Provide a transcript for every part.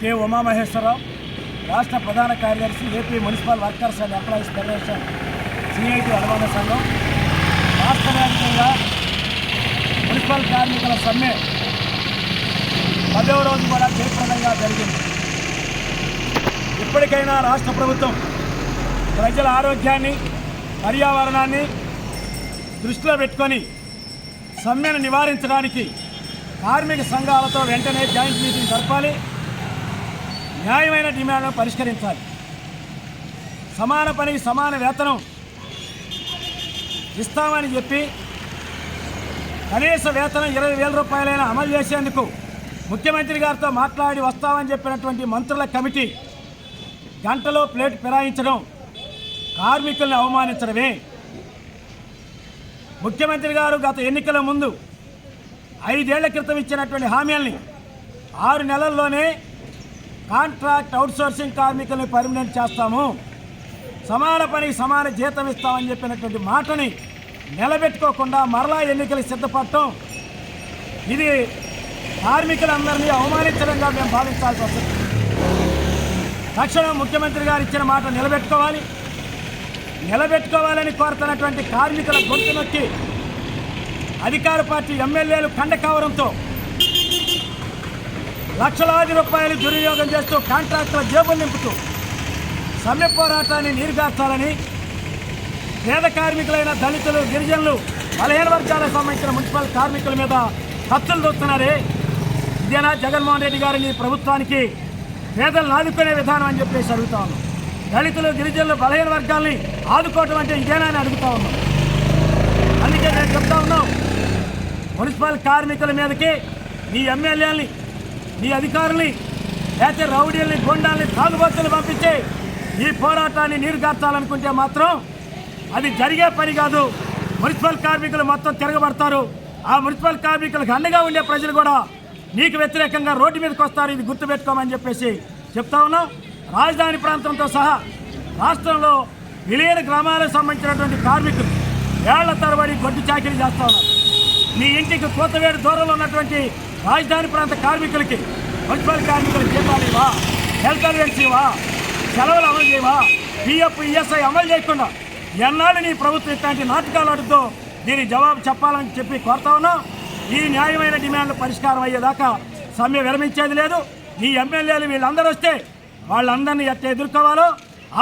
K. Umamaheswararao రాష్ట్ర ప్రధాన కార్యదర్శి AP municipal workers and employees federation CIT అనుబంధ సంఘం. రాష్ట్ర వ్యాప్తంగా మున్సిపల్ కార్మికుల సమ్మె పదవ రోజు కూడా జయప్రదంగా జరిగింది. ఇప్పటికైనా రాష్ట్ర ప్రభుత్వం ప్రజల ఆరోగ్యాన్ని పర్యావరణాన్ని దృష్టిలో పెట్టుకొని సమ్మెను నివారించడానికి కార్మిక సంఘాలతో వెంటనే జాయింట్ మీటింగ్ జరపాలి. న్యాయమైన డిమాండ్లను పరిష్కరించాలి. సమాన పనికి సమాన వేతనం ఇస్తామని చెప్పి కనీస వేతనం ఇరవై వేల రూపాయలైనా అమలు చేసేందుకు ముఖ్యమంత్రి గారితో మాట్లాడి వస్తామని చెప్పినటువంటి మంత్రుల కమిటీ గంటలో ప్లేట్ ఫిరాయించడం కార్మికుల్ని అవమానించడమే. ముఖ్యమంత్రి గారు గత ఎన్నికల ముందు ఐదేళ్ళ క్రితం ఇచ్చినటువంటి హామీల్ని ఆరు నెలల్లోనే కాంట్రాక్ట్ అవుట్సోర్సింగ్ కార్మికులను పర్మనెంట్ చేస్తాము. సమాన పనికి సమాన జీతం ఇస్తామని చెప్పినటువంటి మాటని నిలబెట్టుకోకుండా మరలా ఎన్నికలు సిద్ధపడటం ఇది కార్మికులందరినీ అవమానించడంగా మేము భావించాల్సి వస్తుంది. తక్షణం ముఖ్యమంత్రి గారు ఇచ్చిన మాట నిలబెట్టుకోవాలి. నిలబెట్టుకోవాలని కోరుతున్నటువంటి కార్మికుల గొంతు నొక్కి అధికార పార్టీ ఎమ్మెల్యేలు కండకావరంతో లక్షలాది రూపాయలు దుర్వినియోగం చేస్తూ కాంట్రాక్టుల జేబులు నింపుతూ సమ్మె పోరాటాన్ని నీరుగార్చాలని పేద కార్మికులైన దళితులు గిరిజనులు బలహీన వర్గాలకు సంబంధించిన మున్సిపల్ కార్మికుల మీద కత్తులు దొరుకుతున్నారే ఇదేనా జగన్మోహన్ రెడ్డి గారిని ప్రభుత్వానికి పేదలను ఆదుకునే విధానం అని చెప్పేసి అడుగుతా ఉన్నాం. దళితులు గిరిజనులు బలహీన వర్గాల్ని ఆదుకోవటం అంటే ఇదేనా అని అడుగుతా ఉన్నాం. అందుకే నేను చెప్తా ఉన్నాం. మున్సిపల్ కార్మికుల మీదకి ఈ ఎమ్మెల్యేలని నీ అధికారుల్ని లేకపోతే రౌడీల్ని గుండాల్ని తాగుబోతులు పంపించి ఈ పోరాటాన్ని నీరుగార్చాలనుకుంటే మాత్రం అది జరిగే పని కాదు. మున్సిపల్ కార్మికులు మొత్తం తిరగబడతారు. ఆ మున్సిపల్ కార్మికులకు అండగా ఉండే ప్రజలు కూడా నీకు వ్యతిరేకంగా రోడ్డు మీదకి వస్తారు ఇది గుర్తుపెట్టుకోమని చెప్పేసి చెప్తా ఉన్నాం. రాజధాని ప్రాంతంతో సహా రాష్ట్రంలో విలీన గ్రామాలకు సంబంధించినటువంటి కార్మికులు ఏళ్ళ తరబడి గొడ్డు చాకిరీ చేస్తా ఉన్నారు. నీ ఇంటికి కోతవేడు దూరంలో ఉన్నటువంటి రాజధాని ప్రాంత కార్మికులకి మున్సిపల్ కార్మికులకు జీతాలు ఇవా హెల్త్ అలవెన్స్ ఇవా సెలవులు అమలు చేయవా పిఎఫ్ ఈఎస్ఐ అమలు చేయకుండా ఎన్నాళ్ళు నీ ప్రభుత్వం ఇట్లాంటి నాటకాలు ఆడుతూ దీని జవాబు చెప్పాలని చెప్పి కోరుతా ఉన్నా. ఈ న్యాయమైన డిమాండ్లు పరిష్కారం అయ్యేదాకా సమ్మె విరమించేది లేదు. నీ ఎమ్మెల్యేలు వీళ్ళందరూ వస్తే వాళ్ళందరినీ ఎట్ట ఎదుర్కోవాలో?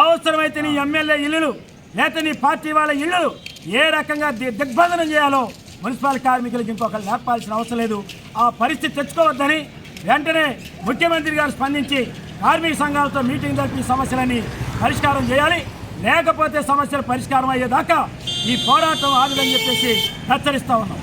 అవసరమైతే నీ ఎమ్మెల్యే ఇల్లులు లేకపోతే నీ పార్టీ వాళ్ళ ఇల్లులు ఏ రకంగా దిగ్బంధనం చేయాలో మున్సిపల్ కార్మికులకి ఇంకొకరు నేర్పాల్సిన అవసరం లేదు. ఆ పరిస్థితి తెచ్చుకోవద్దని వెంటనే ముఖ్యమంత్రి గారు స్పందించి కార్మిక సంఘాలతో మీటింగ్ జరిపి సమస్యలన్నీ సమస్యలని పరిష్కారం చేయాలి. లేకపోతే సమస్యలు పరిష్కారం అయ్యేదాకా ఈ పోరాటం ఆగదని చెప్పేసి హెచ్చరిస్తూ ఉన్నాం.